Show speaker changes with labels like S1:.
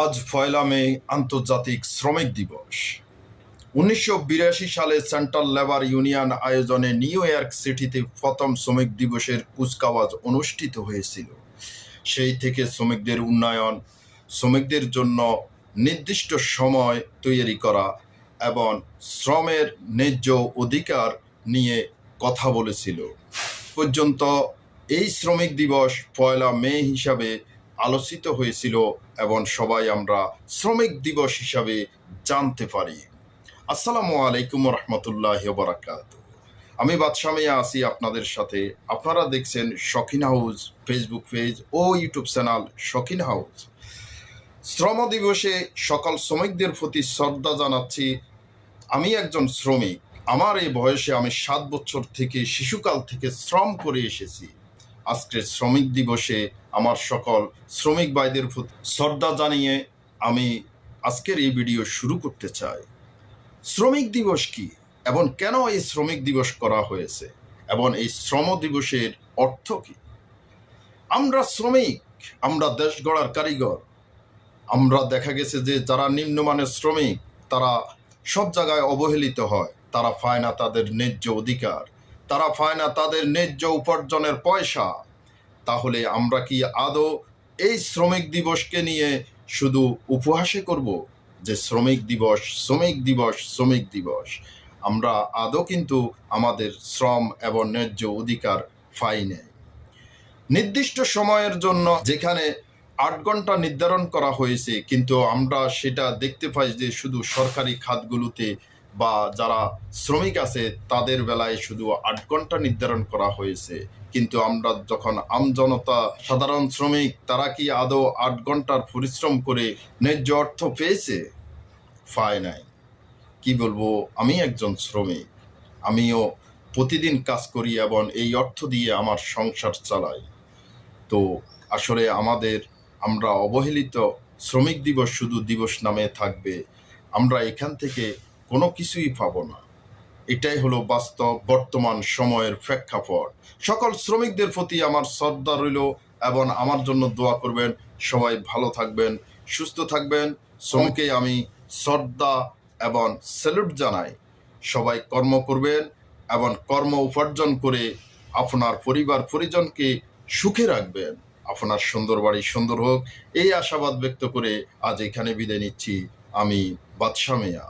S1: আজ পয়লা মে আন্তর্জাতিক শ্রমিক দিবস। উনিশশো বিরাশি সালে সেন্ট্রাল লেবার ইউনিয়ন আয়োজনে নিউ ইয়র্ক সিটিতে প্রথম শ্রমিক দিবসের কুচকাওয়াজ অনুষ্ঠিত হয়েছিল। সেই থেকে শ্রমিকদের উন্নয়ন, শ্রমিকদের জন্য নির্দিষ্ট সময় তৈরি করা এবং শ্রমের ন্যায্য অধিকার নিয়ে কথা বলেছিল। পর্যন্ত এই শ্রমিক দিবস পয়লা মে হিসাবে আলোচিত হয়েছিল এবং সবাই আমরা শ্রমিক দিবস হিসাবে জানতে পারি। আসসালামু আলাইকুম রহমতুল্লাহ বারাকাত আমি বাদশামিয়া আছি আপনাদের সাথে। আপনারা দেখছেন শখিন হাউস ফেসবুক পেজ ও ইউটিউব চ্যানেল শখিন হাউস। শ্রম দিবসে সকল শ্রমিকদের প্রতি শ্রদ্ধা জানাচ্ছি। আমি একজন শ্রমিক। আমার এই বয়সে আমি সাত বছর থেকে শিশুকাল থেকে শ্রম করে এসেছি। আজকের শ্রমিক দিবসে আমার সকল শ্রমিক ভাইদের প্রতি শ্রদ্ধা জানিয়ে আমি আজকের এই ভিডিও শুরু করতে চাই। শ্রমিক দিবস কি? এবং কেন এই শ্রমিক দিবস করা হয়েছে? এবং এই শ্রম দিবসের অর্থ কি? আমরা শ্রমিক, আমরা দেশ গড়ার কারিগর। আমরা দেখা গেছে যে যারা নিম্নমানের শ্রমিক, তারা সব জায়গায় অবহেলিত হয়। তারা পায় না তাদের ন্যায্য অধিকার। তারা পায় না তাদের ন্যায্য উপার্জনের পয়সা। তাহলে আমরা কি আদৌ এই শ্রমিক দিবসকে নিয়ে শুধু উপহাসে করব যে শ্রমিক দিবস শ্রমিক দিবস শ্রমিক দিবস? আমরা আদৌ কিন্তু আমাদের শ্রম এবং ন্যায্য অধিকার পাই নির্দিষ্ট সময়ের জন্য যেখানে আট ঘণ্টা নির্ধারণ করা হয়েছে, কিন্তু আমরা সেটা দেখতে পাই যে শুধু সরকারি খাতগুলোতে বা যারা শ্রমিক আছে, তাদের বেলায় শুধু আট ঘণ্টা নির্ধারণ করা হয়েছে। কিন্তু আমরা যখন আমজনতা সাধারণ শ্রমিক, তারা কি আদৌ আট ঘণ্টার পরিশ্রম করে ন্যায্য অর্থ পেয়েছে? পায় নাই। কি বলব, আমি একজন শ্রমিক। আমিও প্রতিদিন কাজ করি এবং এই অর্থ দিয়ে আমার সংসার চালাই। তো আসলে আমাদের, আমরা অবহেলিত শ্রমিক দিবস শুধু দিবস নামে থাকবে। আমরা এখান থেকে কোনো কিছুই পাবো না। এটাই হলো বাস্তব বর্তমান সময়ের প্রেক্ষাপট। সকল শ্রমিকদের প্রতি আমার শ্রদ্ধা রইল এবং আমার জন্য দোয়া করবেন। সবাই ভালো থাকবেন, সুস্থ থাকবেন। শ্রমকে আমি শ্রদ্ধা এবং স্যালুট জানাই। সবাই কর্ম করবেন এবং কর্ম উপার্জন করে আপনার পরিবার পরিজনকে সুখে রাখবেন। আপনার সুন্দর বাড়ি সুন্দর হোক, এই আশাবাদ ব্যক্ত করে আজ এখানে বিদায় নিচ্ছি। আমি বাদশাহ মিয়া।